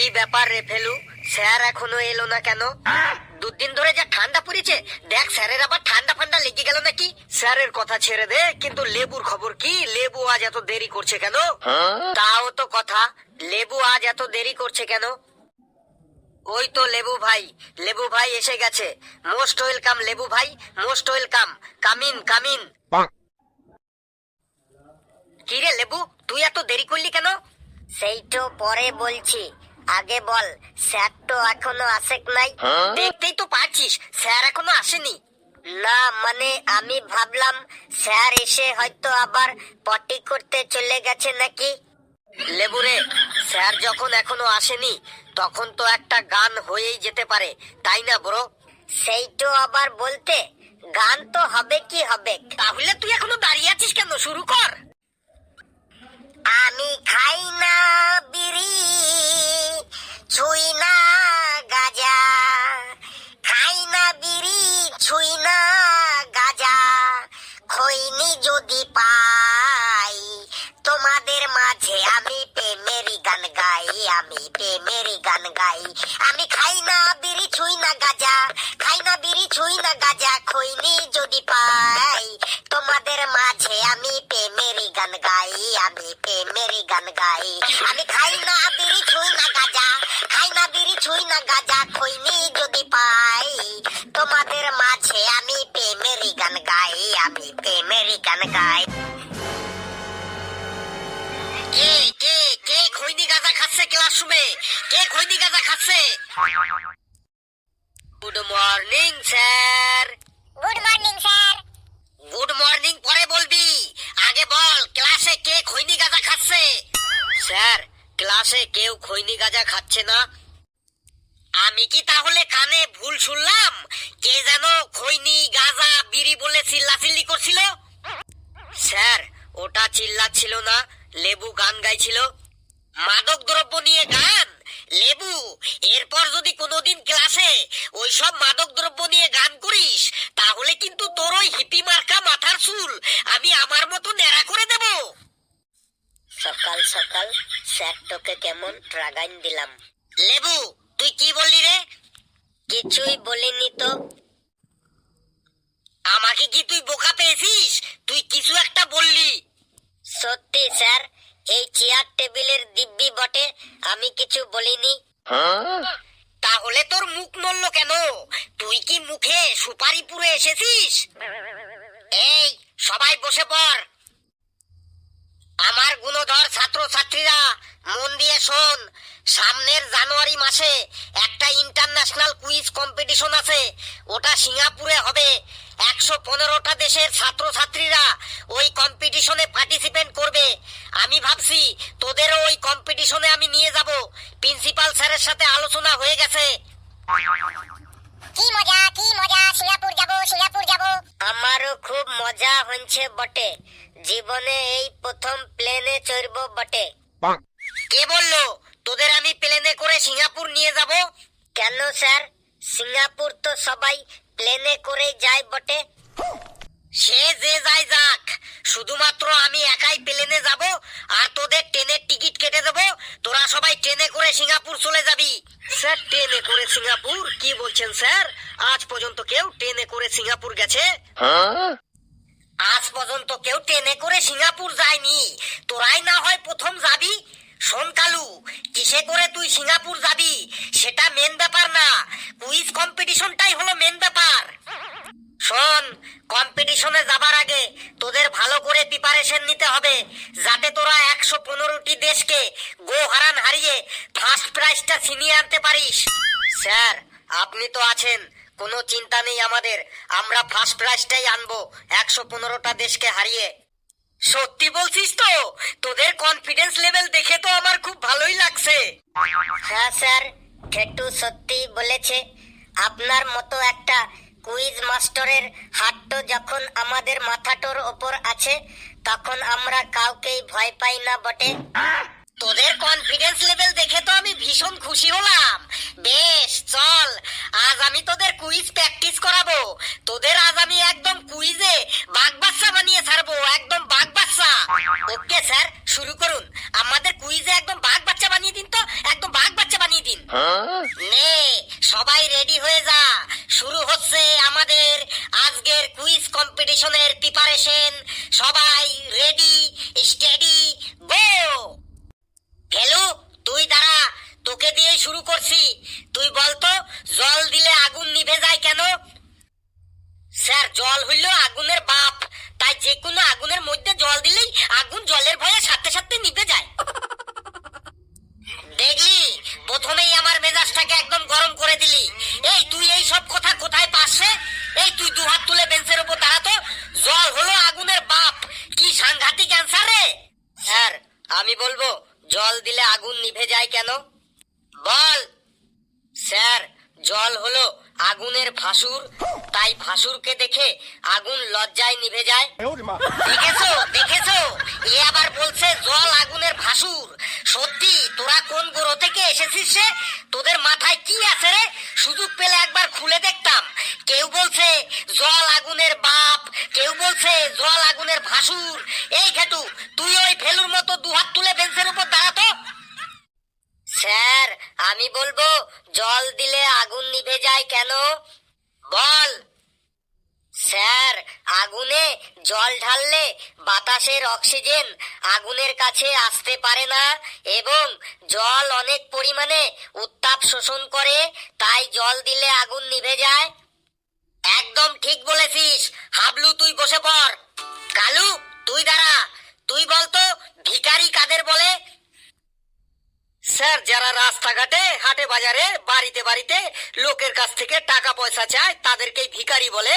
কি ব্যাপার রে ফেলু? স্যার এখনও এলো না কেন? দুদিন ধরে যা ঠান্ডা পড়েছে, দেখ স্যারের আবার ঠান্ডা ফান্ডা লেগে গেল নাকি? স্যারের কথা ছেড়ে দে, কিন্তু লেবুর খবর কি? লেবু আজ এত দেরি করছে কেন? তাও তো কথা, লেবু আজ এত দেরি করছে কেন? ওই তো লেবু ভাই লেবু ভাই এসে গেছে। মোস্ট ওয়েলকাম লেবু ভাই, মোস্ট ওয়েলকাম। কামিন কামিন কি রে লেবু, তুই এত দেরি করলি কেন? সেই তো পরে বলছি। আগে বল স্যার তো এখনও আসে নাই। দেখতেই তো পারছিস স্যার এখনও আসেনি। না মানে আমি ভাবলাম স্যার এসে হয়তো আবার পটি করতে চলে গেছে নাকি? লেবুরে স্যার যখন এখনও আসেনি তখন তো একটা গান হয়েই যেতে পারে তাই না ব্রো? সেই তো আবার বলতে গান তো হবে কি হবে? তাহলে তুই এখনও দাঁড়িয়ে আছিস কেন? শুরু কর। আমি খাই না বিড়ি। ছুই না গাজা। খাই না বিড়ি, ছুই না গাজা। খৈনি যদি পাই, তোমাদের মাঝে আমি প্রেমেরই গান গাই, আমি প্রেমেরই গান গাই। আমি খাই না বিড়ি, ছুই না গাজা। খাই না বিড়ি, ছুই না গাজা, খৈনি যদি পাই, তোমাদের মাঝে আমি প্রেমেরই গান গাই, আমি প্রেমেরই গান গাই। আমি খাই না বিড়ি, ছুই না গাজা। খাই না গাজা খৈনি যদি পাই। তোমাদের মাঝে আমি প্রেমেরই গান গাই আমি প্রেমেরই গান গাই। কে কে কে খৈনি গাজা খাচ্ছে ক্লাসরুমে? কে খৈনি গাজা খাচ্ছে? Good morning sir good morning sir good morning পরে বলবি। আগে বল ক্লাসে কে খৈনি গাজা খাচ্ছে? স্যার ক্লাসে কেউ খৈনি গাজা খাচ্ছে না। আমি কি তাহলে কানে ভুল শুনলাম? কে যেন খৈনি, গাজা, বিড়ি বলে চিল্লাচিল্লি করছিল? স্যার, ওটা চিল্লাচ্ছিল না, লেবু গান গাইছিল। মাদক দ্রব্য নিয়ে গান? লেবু, এরপর যদি কোনোদিন ক্লাসে ওইসব মাদক দ্রব্য নিয়ে গান করিস, তাহলে কিন্তু তোর ওই হিপি মার্কা মাথার চুল আমি আমার মতো ন্যাড়া করে দেব। সকাল সকাল স্যার তোকে কেমন ট্রাগাইন দিলাম। লেবু তুই কি বললি রে? কিছুই বলিনি তো। আমাকে কি তুই বোকা পেয়েছিস? তুই কিছু একটা বললি। সত্যি, স্যার, এই চেয়ার টেবিলের দিব্যি বটে, আমি কিছু বলিনি। তাহলে তোর মুখ নড়লো কেন? তুই কি মুখে সুপারি পুরে এসেছিস? এই, সবাই বসে পড়। আমার গুণধর ছাত্র ছাত্রীরা মন দিয়ে শোন। সামনের জানুয়ারি মাসে একটা ইন্টারন্যাশনাল কুইজ কম্পিটিশন আছে। ওটা সিঙ্গাপুরে হবে। একশো পনেরোটা দেশের ছাত্র ছাত্রীরা ওই কম্পিটিশনে পার্টিসিপেট করবে। আমি ভাবছি তোদেরও ওই কম্পিটিশনে আমি নিয়ে যাব। প্রিন্সিপাল স্যারের সাথে আলোচনা হয়ে গেছে। কি মজা কি মজা সিঙ্গাপুর যাব সিঙ্গাপুর যাব। আমারও খুব মজা হচ্ছে বটে। জীবনে এই প্রথম প্লেনে চড়ব বটে। কে বলল তোদের আমি প্লেনে করে সিঙ্গাপুর নিয়ে যাব? কেন স্যার? সিঙ্গাপুর তো সবাই প্লেনে করে যায় বটে। সে যে যায় যাক শুধুমাত্র আমি একাই প্লেনে যাব আর তোদের ট্রেনের টিকিট কেটে দেবো। তোরা সবাই ট্রেনে করে সিঙ্গাপুর চলে যাবি। স্যার ট্রেনে করে সিঙ্গাপুর? কি বলছেন স্যার? আজ পর্যন্ত কেউ ট্রেনে করে সিঙ্গাপুর গেছে? আজ পর্যন্ত কেউ ট্রেনে করে সিঙ্গাপুর যায়নি। তোরাই না হয় প্রথম যাবি? শোন কালু, কিসে করে তুই সিঙ্গাপুর যাবি? সেটা মেন ব্যাপার না। কুইজ কম্পিটিশনটাই হলো মেন ব্যাপার। শোন কম্পিটিশনে যাবার আগে তোদের ভালো করে প্রিপারেশন নিতে হবে, যাতে তোরা একশো পনেরোটি দেশকে গো হারান হারিয়ে ফার্স্ট প্রাইজটা ছিনিয়ে আনতে পারিস। স্যার, আপনি তো আছেন। কোনো চিন্তা নেই আমাদের। আমরা ফার্স্ট প্রাইজটাই আনব, একশো পনেরোটা দেশকে হারিয়ে। সত্যি বলছিস তো? তোদের কনফিডেন্স লেভেল দেখে তো আমার খুব ভালোই লাগছে। হ্যাঁ স্যার খেটু সত্যি বলেছে। আপনার মতো একটা কুইজ মাস্টারের হাতটো যখন আমাদের মাথাটোর ওপর আছে, তখন আমরা কাউকেই ভয় পাই না বটে। তোদের কনফিডেন্স লেভেল দেখে তো আমি ভীষণ খুশি হলাম। বেশ, চল, আজ আমি তোদের কুইজ প্র্যাকটিস করাবো। তোদের আজ আমি একদম কুইজে বাঘ বাচ্চা বানিয়ে ছাড়বো, একদম বাঘ বাচ্চা ওকে স্যার শুরু করুন আমাদের কুইজে একদম বাঘ বাচ্চা বানিয়ে দিন তো একদম বাঘ বাচ্চা বানিয়ে নে সবাই রেডি হয়ে যা শুরু হচ্ছে আমাদের আজকের কুইজ কম্পিটিশনের প্রিপারেশন সবাই রেডি স্টেডি গো গেলু তুই দাঁড়া তোকে দিয়ে তুই বলতো জল দিলে আগুন নিভে যায় কেন? স্যার, জল হইল আগুনের বাপ। তাই যে কোনো আগুনের মধ্যে জল দিলেই আগুন জলের ভয়ে সাথে সাথে নিভে যায়। দেখলি, প্রথমেই আমার মেজাজটাকে একদম গরম করে দিলি। এই, তুই এই সব কথা কোথায় পাচ্ছে এই, তুই দু হাত তুলে বেঞ্চের উপর দাঁড়াতো জল হলো আগুনের বাপ। কি সাংঘাতিক অ্যান্সার রে? স্যার, আমি বলব, জল দিলে আগুন নিভে যায় কেন? জল হলো আগুনের ভাসুর, তাই ভাসুরকে দেখে আগুন লজ্জায় নিভে যায়। দেখেছ? দেখেছ? এ আবার বলছে, জল আগুনের ভাসুর। সত্যি, তোরা কোন গ্রহ থেকে এসেছিস রে? তোদের মাথায় কি আছে রে? সুযোগ পেলে একবার খুলে দেখতাম। কেউ বলছে, জল আগুনের বাপ। কেউ বলছে, জল আগুনের ভাসুর। এই ঘেটু, তুই ওই ফেলুর মতো দুহাত তুলে বেঞ্চের উপর দাঁড়াতো? স্যার, আমি বলব, জল দিলে আগুন নিভে যায় কেন? বল। স্যার, আগুনে জল ঢাললে বাতাসের অক্সিজেন আগুনের কাছে আসতে পারে না এবং জল অনেক পরিমাণে উত্তাপ শোষণ করে, তাই জল দিলে আগুন নিভে যায়। একদম ঠিক বলেছিস। হাবলু, তুই বসে পড়। কালু, তুই দাঁড়া তুই বলতো ভিখারি কাদের বলে স্যার যারা রাস্তাঘাটে হাটে বাজারে বাড়িতে বাড়িতে লোকের কাছ থেকে টাকা পয়সা চায় তাদেরকেই ভিখারি বলে।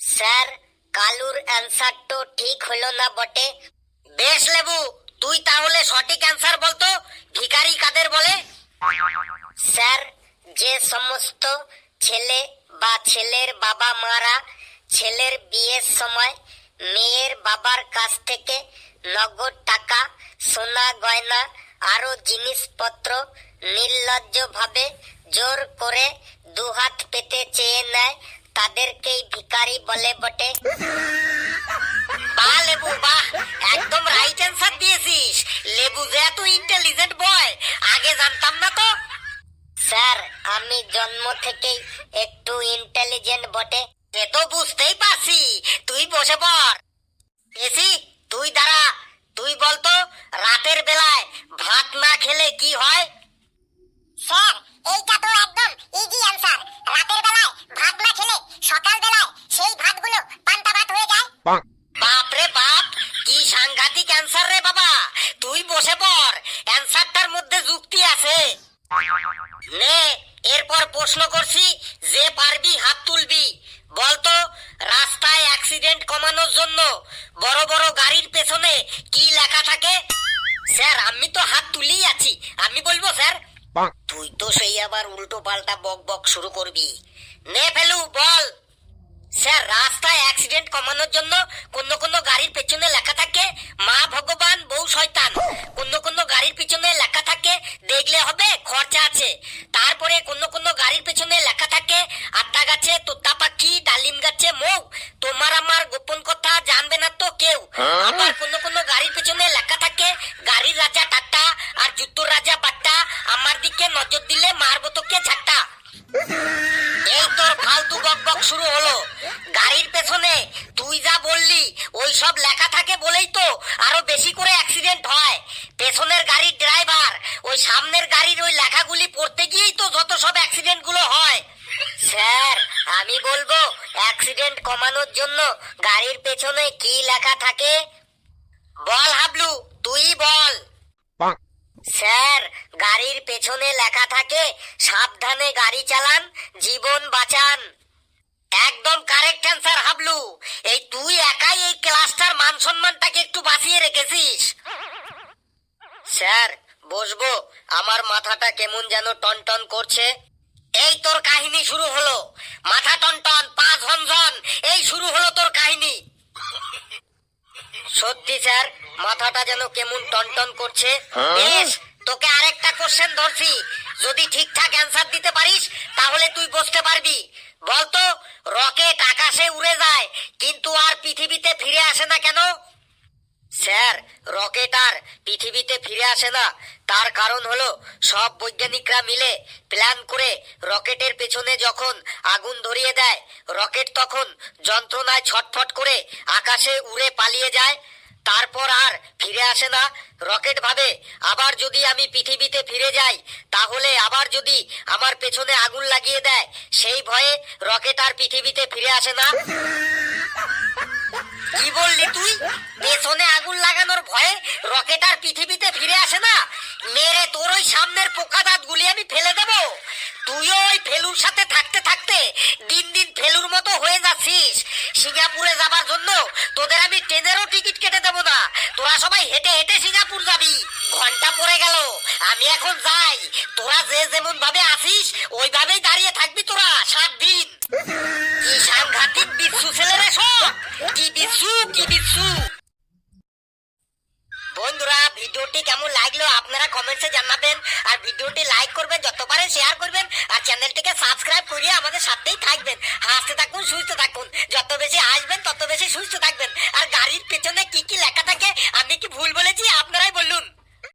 স্যার কালুর অ্যান্সার তো ঠিক হলো না বটে। বেশ লেবু তুই তাহলে সঠিক অ্যান্সার বলতো ভিখারি কাদের বলে? স্যার যে সমস্ত ছেলে বা ছেলের বাবা মারা ছেলের বিয়ের সময় মেয়ের বাবার কাছ থেকে নগদ টাকা সোনা গয়না আরও জিনিসপত্র নির্লজ্জভাবে জোর করে দুহাত পেতে চেয়ে নেয়। তাদেরকেই ভিখারি বলে বটে। বাহ লেবু বাহ। একদম রাইট অ্যান্সার দিয়েছিস। লেবু যে এত ইন্টেলিজেন্ট বয় আগে জানতাম না তো। স্যার আমি জন্ম থেকেই একটু ইন্টেলিজেন্ট বটে। এ তো বুঝতেই পারছি। তুই বসে পড়। এসি তুই দাঁড়া। তুই বলতো রাতের বেলায় ভাত না খেলে কি হয় স্যার এইটা তো একদম ইজি অ্যান্সার রাতের বেলায় ভাত না খেলে সকাল বেলায় সেই ভাতগুলো পান্তা ভাত হয়ে যায় বাপ রে বাপ কি সাংঘাতিক অ্যান্সার রে বাবা তুই বসে পড় অ্যান্সারটার মধ্যে যুক্তি আছে নে এরপর প্রশ্ন করছি যে পারবি হাত তুলবি বলতো রাস্তায় অ্যাক্সিডেন্ট কমানোর জন্য বড় বড় গাড়ির পেছনে কি লেখা থাকে? স্যার আমি তো হাত তুলেই আছি। আমি বলব স্যার তুই তো সেই আবার উল্টো পাল্টা বক বক শুরু করবি। নে ফেলু বল। স্যার রাস্তায় অ্যাক্সিডেন্ট কমানোর জন্য কোন কোন গাড়ির পেছনে লেখা থাকে মা দিলে মারবো তোকে ঝাট্টা। এই তোর ফালতু বক বক শুরু হলো। গাড়ির পেছনে তুই যা বললি, ওই সব লেখা থাকে বলেই তো আরও বেশি করে অ্যাক্সিডেন্ট হয়। পেছনের গাড়ির ড্রাইভার ওই সামনের গাড়ির ওই লেখাগুলি পড়তে গিয়েই তো যত সব অ্যাক্সিডেন্টগুলো হয়। স্যার, আমি বলব অ্যাক্সিডেন্ট কমানোর জন্য গাড়ির পেছনে কি লেখা থাকে? বল হাবলু, তুই বল। স্যার, গাড়ির পেছনে লেখা থাকে, সাবধানে গাড়ি চালান, জীবন বাঁচান। একদম কারেক্ট অ্যান্সার, হাবলু। এই তুই একাই এই ক্লাসটার মান সম্মানটাকে একটু বাঁচিয়ে রেখেছিস। স্যার, বসবো। আমার মাথাটা কেমন যেন টনটন করছে। এই তোর কাহিনী শুরু হলো। মাথা টনটন, পা ঝনঝন, এই শুরু হলো তোর কাহিনী। সত্যি স্যার মাথাটা যেন কেমন টনটন করছে। বেশ তোকে আরেকটা কোশ্চেন ধরছি। যদি ঠিকঠাক অ্যান্সার দিতে পারিস তাহলে তুই বসতে পারবি বলতো রকেট আকাশে উড়ে যায় কিন্তু আর পৃথিবীতে ফিরে আসে না কেন স্যার, রকেট আর পৃথিবীতে ফিরে আসে না। তার কারণ হলো, সব বৈজ্ঞানিকরা মিলে প্ল্যান করে রকেটের পেছনে যখন আগুন ধরিয়ে দেয়, রকেট তখন যন্ত্রণায় ছটফট করে আকাশে উড়ে পালিয়ে যায়। তারপর আর ফিরে আসে না। রকেট ভাবে, আবার যদি আমি পৃথিবীতে ফিরে যাই, তাহলে আবার যদি আমার পেছনে আগুন লাগিয়ে দেয়, সেই ভয়ে রকেট আর পৃথিবীতে ফিরে আসে না। কি বললি তুই? পেছনে আগুন লাগানোর ভয়ে রকেট আর পৃথিবীতে ফিরে আসে না? মেরে তোর ওই সামনের পোকা দাঁতগুলি আমি ফেলে দেব। তুইও ওই ফেলুর সাথে থাকতে থাকতে দিন দিন ফেলুর মতো হয়ে যাচ্ছিস। সিঙ্গাপুরে যাবার জন্য তোদের আমি ট্রেনেরও টিকিট কেটে দেবো না। তোরা সবাই হেঁটে হেঁটে সিঙ্গাপুর যাবি। ঘণ্টা পড়ে গেল, আমি এখন যাই। তোরা যে যেমন ভাবে আসিস, ওইভাবেই দাঁড়িয়ে থাকবি তোরা সাত দিন। কি সাংঘাতিক বিচ্ছু কি বন্ধুরা, ভিডিওটি কেমন লাগল আপনারা কমেন্টসে জানাবেন। আর ভিডিওটি লাইক করবেন যত পারেন শেয়ার করবেন, আর চ্যানেলটিকে সাবস্ক্রাইব করিয়ে আমাদের সাথেই থাকবেন। হাসতে থাকুন সুস্থ থাকুন। যত বেশি আসবেন তত বেশি সুস্থ থাকবেন। আর গাড়ির পেছনে কি কি লেখা থাকে, আমি কি ভুল বলেছি? আপনারাই বলুন।